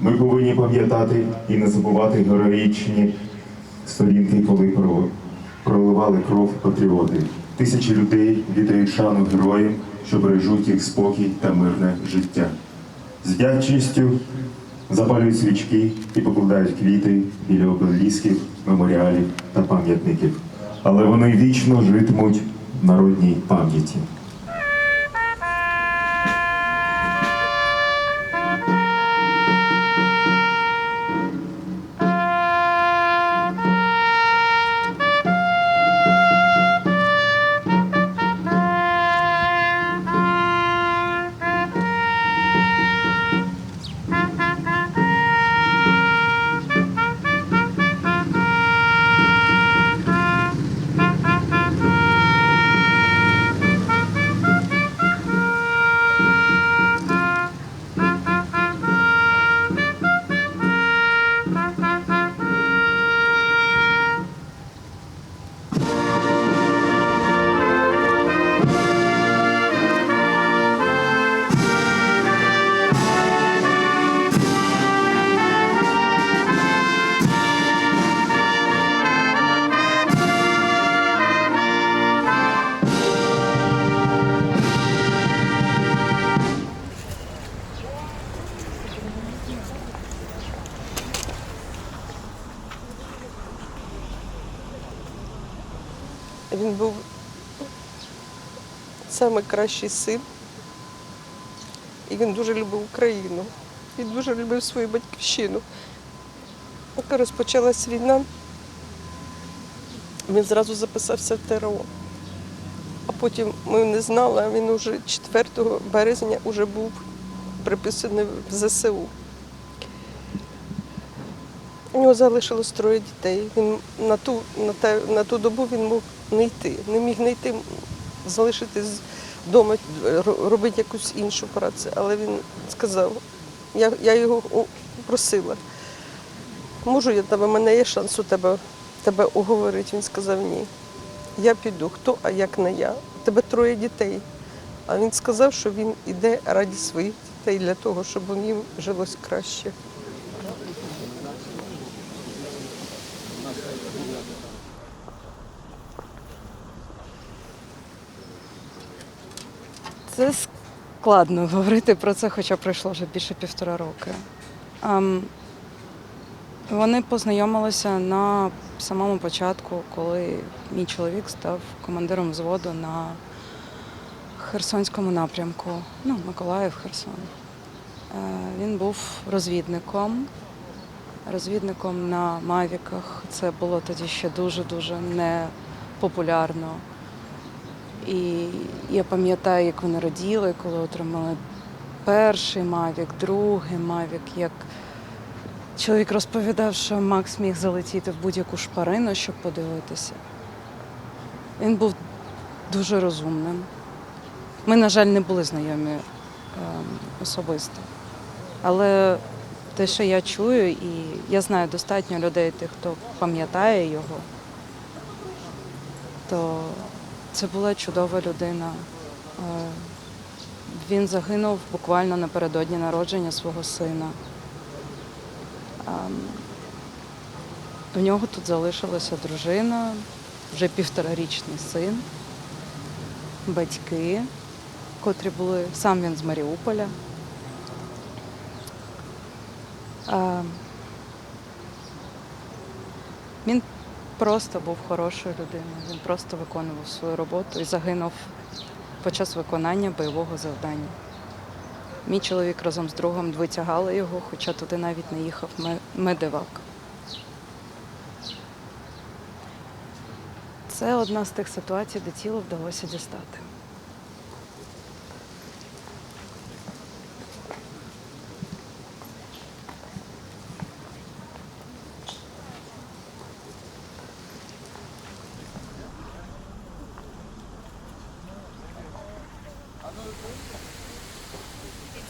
Ми повинні пам'ятати і не забувати героїчні сторінки, коли проливали кров патріоти. Тисячі людей віддають шану героям, що бережуть їх спокій та мирне життя. З вдячністю запалюють свічки і покладають квіти біля обелісків, меморіалів та пам'ятників. Але вони вічно житимуть в народній пам'яті. Він був найкращий син. І він дуже любив Україну. Він дуже любив свою батьківщину. Поки розпочалась війна, він зразу записався в ТРО. А потім ми не знали, а він уже 4 березня вже був приписаний в ЗСУ. У нього залишилось троє дітей. Він на ту, на, те, на ту добу він мог не йти, не міг не йти, залишитись вдома, робити якусь іншу працю. Але він сказав, я, я його просила, можу я тебе, в мене є шанс у тебе, тебе уговорити. Він сказав ні. Я піду, хто, а як не я. У тебе троє дітей. А він сказав, що він іде раді своїх дітей для того, щоб їм жилось краще. Складно говорити про це, хоча пройшло вже більше півтора роки. Ем, вони познайомилися на самому початку, коли мій чоловік став командиром взводу на Херсонському напрямку, ну, Миколаїв, Херсон. Е, він був розвідником, розвідником на Мавіках. Це було тоді ще дуже-дуже непопулярно. І я пам'ятаю, як вони раділи, коли отримали перший Мавік, другий Мавік. Як чоловік розповідав, що Макс міг залетіти в будь-яку шпарину, щоб подивитися. Він був дуже розумним. Ми, на жаль, не були знайомі ем, особисто. Але те, що я чую, і я знаю достатньо людей, тих, хто пам'ятає його, то це була чудова людина. Е, Він загинув буквально напередодні народження свого сина. Ем, У нього тут залишилася дружина, вже півторарічний син, батьки, котрі були, сам він з Маріуполя. Ем, Він просто був хорошою людиною. Він просто виконував свою роботу і загинув під час виконання бойового завдання. Мій чоловік разом з другом витягали його, хоча туди навіть не їхав медивак. Це одна з тих ситуацій, де тіло вдалося дістати.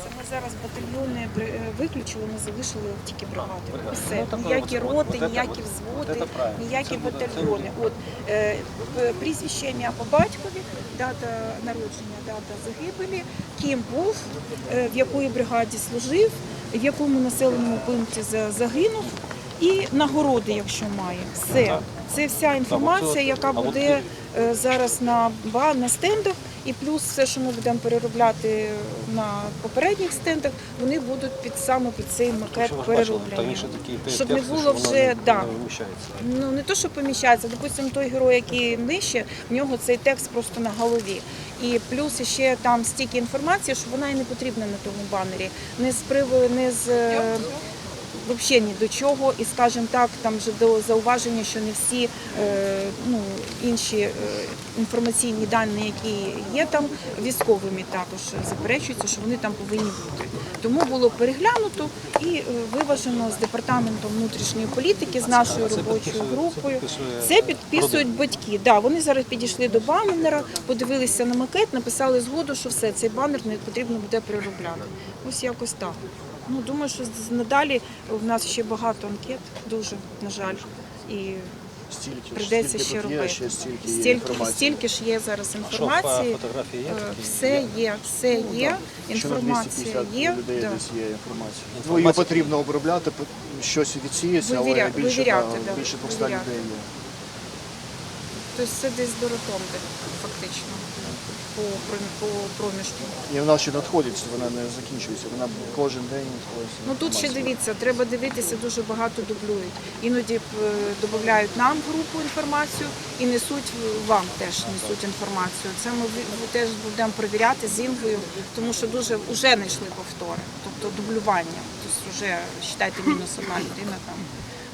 Це ми зараз батальйони бри- виключили, ми залишили тільки бригади. Все, ніякі роти, ніякі взводи, ніякі батальйони. От е, прізвище ім'я по батькові, дата народження, дата загибелі, ким був, е, в якої бригаді служив, в якому населеному пункті загинув, і нагороди, якщо має. Все. Це вся інформація, яка буде е, зараз на, на стендах, і плюс все, що ми будемо переробляти на попередніх стендах, вони будуть під саме під цей макет перероблені. Щоб не було вже да. Ну не то, що поміщається. Допустимо, той герой, який нижче, в нього цей текст просто на голові. І плюс ще там стільки інформації, що вона і не потрібна на тому банері. Не з приводу, не з е, взагалі ні до чого. І скажімо так, там вже до зауваження, що не всі е, ну, інші е, інформаційні дані, які є там, військовими також заперечуються, що вони там повинні бути. Тому було переглянуто і е, виважено з департаментом внутрішньої політики, з нашою робочою групою. Це підписують батьки. Да, вони зараз підійшли до банера, подивилися на макет, написали згоду, що все, цей банер не потрібно буде переробляти. Ось якось так. Ну, думаю, що надалі в нас ще багато анкет, дуже, на жаль. І Стільки, прийдеться стільки ще тут є, робити. ще стільки є Стільки, ж є зараз Що, інформації. фотографії є Е, такі? Все є, все є, Що на інформація 250 є. людей да. десь є інформація. Ну, Інформація- її потрібно обробляти, щось відсіється, але більше, вивіряти, та- да, більше 200 людей є. Тобто це десь до ротонди, фактично, по, по проміжку. І вона ще надходить, вона не закінчується, вона кожен день надходить. Ну тут ще дивіться, треба дивитися, дуже багато дублюють. Іноді е, додають нам групу інформацію і несуть вам теж несуть інформацію. Це ми теж будемо перевіряти з Інгою, тому що дуже вже знайшли повтори, тобто дублювання. Тобто вже вважайте мінус одна людина там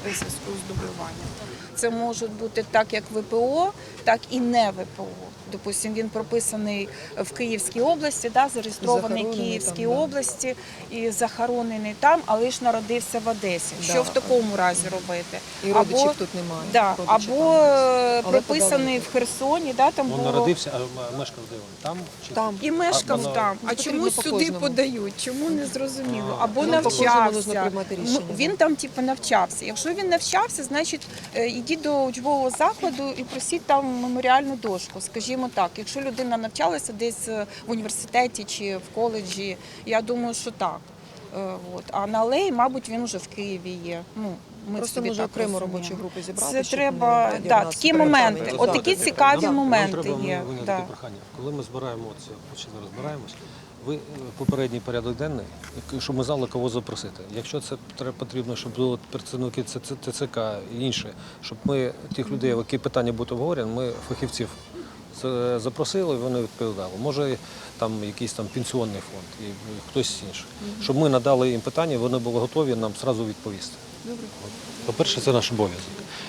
зв'язку з дублюванням. Це може бути так, як ВПО, так і не ВПО. Допустим, він прописаний в Київській області, да, зареєстрований в Київській там, да. області і захоронений там, але ж народився в Одесі. Що в такому разі робити? І родичів тут немає. да, або там. е, прописаний в Херсоні, да, там Він було народився, а мешкав де він? Там? Чи Там. і мешкав А, там. А Ну, потрібно чомусь сюди подають? Чому не зрозуміло? Або ну, навчався. Ну, рішення, Він там, типу, навчався. Якщо він навчався, значить е, до учбового закладу і просіть там меморіальну дошку. Скажімо так, якщо людина навчалася десь е, в університеті чи в коледжі, я думаю, що так. Е, От. А на алеї, мабуть, він уже в Києві є. Ну, ми Просто собі може так окремо розуміємо. робочу групу зібрати. Це щоб треба, не да, такі моменти. От такі цікаві моменти нам треба є. Да. прохання. Коли ми збираємо це, ще зараз збираємось, ви е, попередній порядок денний, щоб ми знали, кого запросити. Якщо це потрібно, щоб були представники ТЦК і інше, щоб ми тих людей, які питання будуть обговорені, ми фахівців з- запросили, вони відповідали. Може там якийсь там пенсіонний фонд і хтось інший. Щоб ми надали їм питання, вони були готові нам зразу відповісти. По-перше, це наш обов'язок.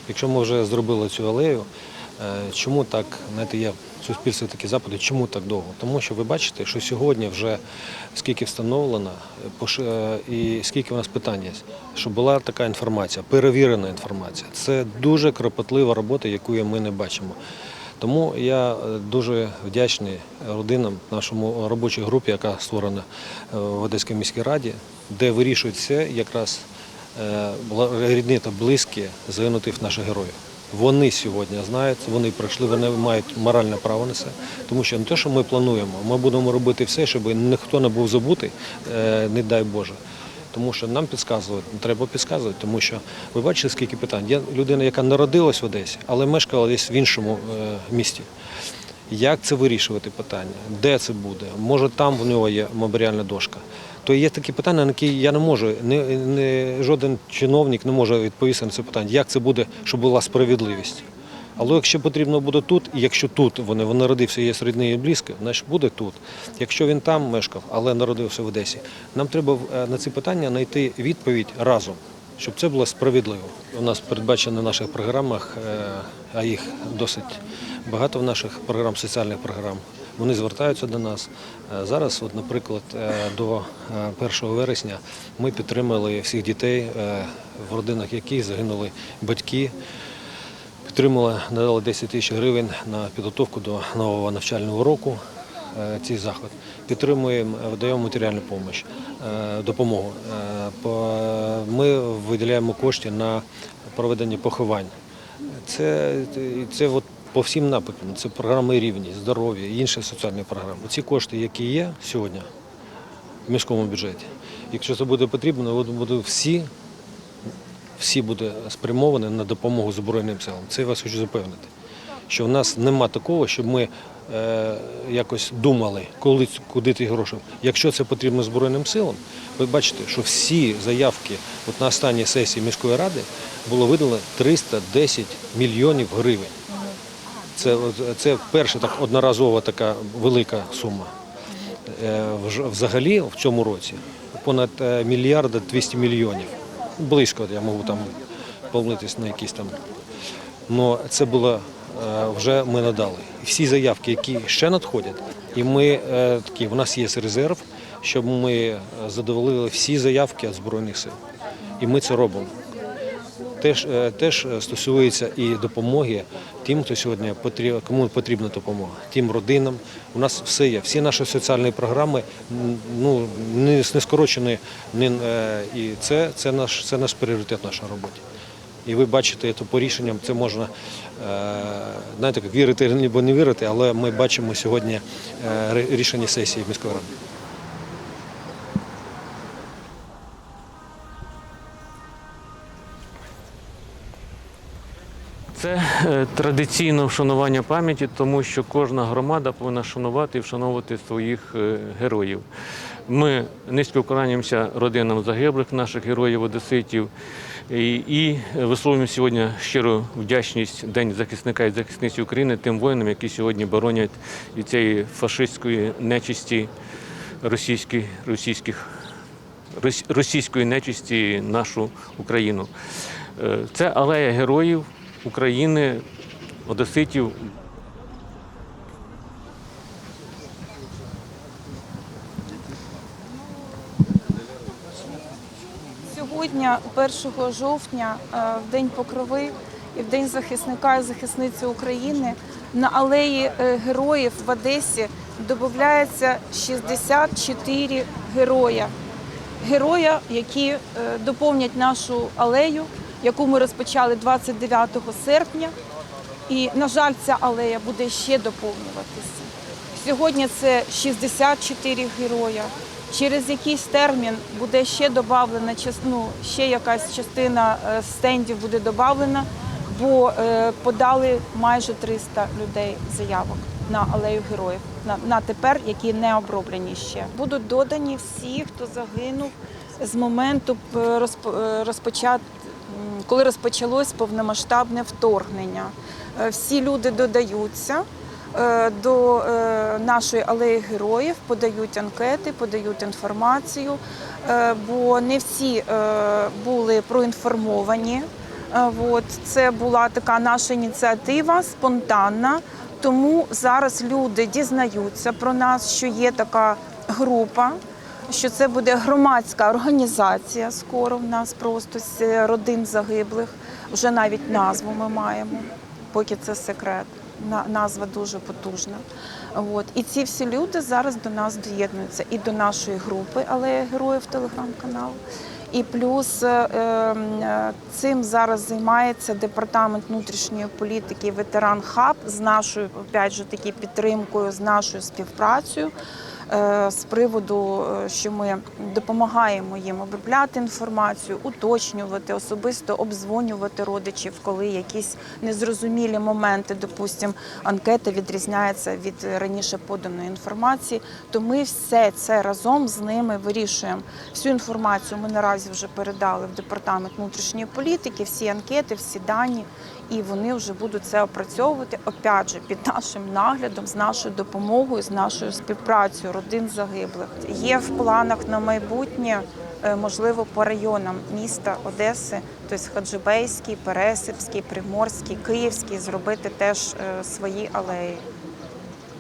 Якщо ми вже зробили цю алею, е, чому так, знаєте, є в суспільстві такі запити, чому так довго? Тому що ви бачите, що сьогодні вже скільки встановлено е, е, і скільки у нас питань є, щоб була така інформація, перевірена інформація. Це дуже кропотлива робота, яку ми не бачимо. Тому я е, дуже вдячний родинам, нашому робочій групі, яка створена е, в Одеській міській раді, де вирішують все якраз е, рідні та близькі загинутих наших героїв. Вони сьогодні знають, вони прийшли, вони мають моральне право на це. Тому що не те, що ми плануємо, ми будемо робити все, щоб ніхто не був забутий, е, не дай Боже. Тому що нам підказують, треба підказувати, тому що ви бачите, скільки питань. Є людина, яка народилась в Одесі, але мешкала десь в іншому е, місті. Як це вирішувати питання? Де це буде? Може там в нього є меморіальна дошка. То є такі питання, на які я не можу, не, не, жоден чиновник не може відповісти на це питання. Як це буде, щоб була справедливість? Але якщо потрібно буде тут, і якщо тут вони, він народився, є рідний і близько, значить буде тут. Якщо він там мешкав, але народився в Одесі, нам треба е, на ці питання знайти відповідь разом, щоб це було справедливо. У нас передбачено в наших програмах, е, а їх досить багато в наших програм, соціальних програм. Вони звертаються до нас. Е, Зараз, от, наприклад, е, до е, 1 вересня ми підтримали всіх дітей, е, в родинах яких загинули батьки. Підтримала, надала 10 тисяч гривень на підготовку до нового навчального року. е, Цей заклад підтримуємо, е, видаємо матеріальну допомогу. Е, Ми виділяємо кошти на проведення поховань. Це, це от по всім напрямкам. Це програми рівність, здоров'я, і інші соціальні програми. Ці кошти, які є сьогодні, в міському бюджеті. Якщо це буде потрібно, от буде всі, всі буде спрямовані на допомогу Збройним силам. Це я вас хочу запевнити. Що в нас нема такого, щоб ми е, якось думали, коли, куди ті гроші. Якщо це потрібно Збройним силам, ви бачите, що всі заявки от на останній сесії міської ради було видано 310 мільйонів гривень. Це, це перша так одноразова така велика сума. Е, Взагалі в цьому році понад е, мільярда 200 мільйонів. Близько, я можу там помилитись на якісь там. Но це було е, вже ми надали. Всі заявки, які ще надходять, і ми такі, в нас є резерв, щоб ми задоволили всі заявки Збройних сил. І ми це робимо. Теж, е, теж стосується і допомоги тим, хто сьогодні потріб, кому потрібна допомога, тим родинам. У нас все є. Всі наші соціальні програми ну, не, не скорочені. Не, е, і це, це, наш, це наш пріоритет в нашій роботі. І ви бачите, це по рішенням це можна е, знаєте, вірити або не вірити, але ми бачимо сьогодні рішення сесії міської ради. Це е, традиційне вшанування пам'яті, тому що кожна громада повинна шанувати і вшановувати своїх е, героїв. Ми низько вклоняємося родинам загиблих наших героїв одеситів і, і висловлюємо сьогодні щиру вдячність День захисника і захисниці України тим воїнам, які сьогодні боронять від цієї фашистської нечисті російських, російських російської нечисті нашу Україну. Е, Це алея героїв України, одеситів. Сьогодні, 1 жовтня, е, в День Покрови і в День захисника і захисниці України на алеї е, героїв в Одесі додається 64 героя. Героя, які е, доповнять нашу алею, яку ми розпочали 29 серпня. І, на жаль, ця алея буде ще доповнюватися. Сьогодні це 64 героя. Через якийсь термін буде ще додавлена ну, ще якась частина е, стендів буде додавлена, бо е, подали майже 300 людей заявок на алею героїв на, на тепер, які не оброблені ще. Будуть додані всі, хто загинув з моменту е, розп- розпочат, коли розпочалось повномасштабне вторгнення. Е, Всі люди додаються е, до е, нашої алеї героїв, подають анкети, подають інформацію, бо не всі були проінформовані. От це була така наша ініціатива спонтанна. Тому зараз люди дізнаються про нас, що є така група, що це буде громадська організація. Скоро в нас просто з родин загиблих. Вже навіть назву ми маємо, поки це секрет. Назва дуже потужна. От. І ці всі люди зараз до нас доєднуються і до нашої групи Алея Героїв телеграм-канал. І плюс е, е, цим зараз займається департамент внутрішньої політики ветеран хаб з нашою опять же таки підтримкою, з нашою співпрацею. Е, З приводу, е, що ми допомагаємо їм обробляти інформацію, уточнювати, особисто обдзвонювати родичів, коли якісь незрозумілі моменти, допустимо, анкета відрізняється від раніше поданої інформації. То ми все це разом з ними вирішуємо. Всю інформацію ми наразі вже передали в департамент внутрішньої політики, всі анкети, всі дані, і вони вже будуть це опрацьовувати опять же під нашим наглядом, з нашою допомогою, з нашою співпрацею родин загиблих. Є в планах на майбутнє. е, Можливо, по районам міста Одеси, тобто Хаджибейський, Пересипський, Приморський, Київський, зробити теж е, свої алеї.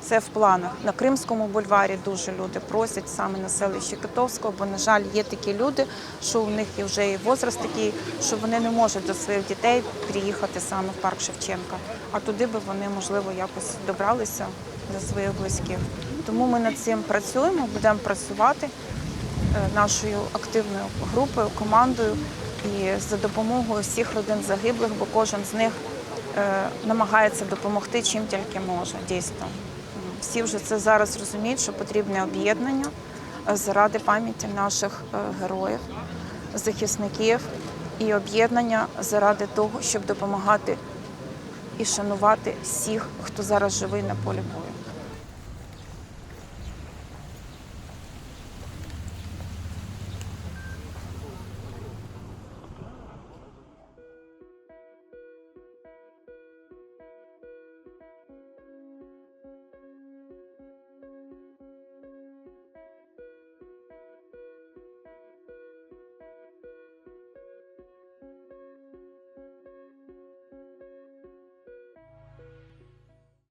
Це в планах. На Кримському бульварі дуже люди просять саме на селищі Котовського, бо, на жаль, є такі люди, що у них і вже і возраст такий, що вони не можуть до своїх дітей приїхати саме в парк Шевченка. А туди би вони, можливо, якось добралися до своїх близьких. Тому ми над цим працюємо, будемо працювати е, нашою активною групою, командою і за допомогою всіх родин загиблих, бо кожен з них е, намагається допомогти чим тільки може, дійсно. Всі вже це зараз розуміють, що потрібне об'єднання, заради пам'яті наших е, героїв, захисників і об'єднання заради того, щоб допомагати і шанувати всіх, хто зараз живий на полі бою.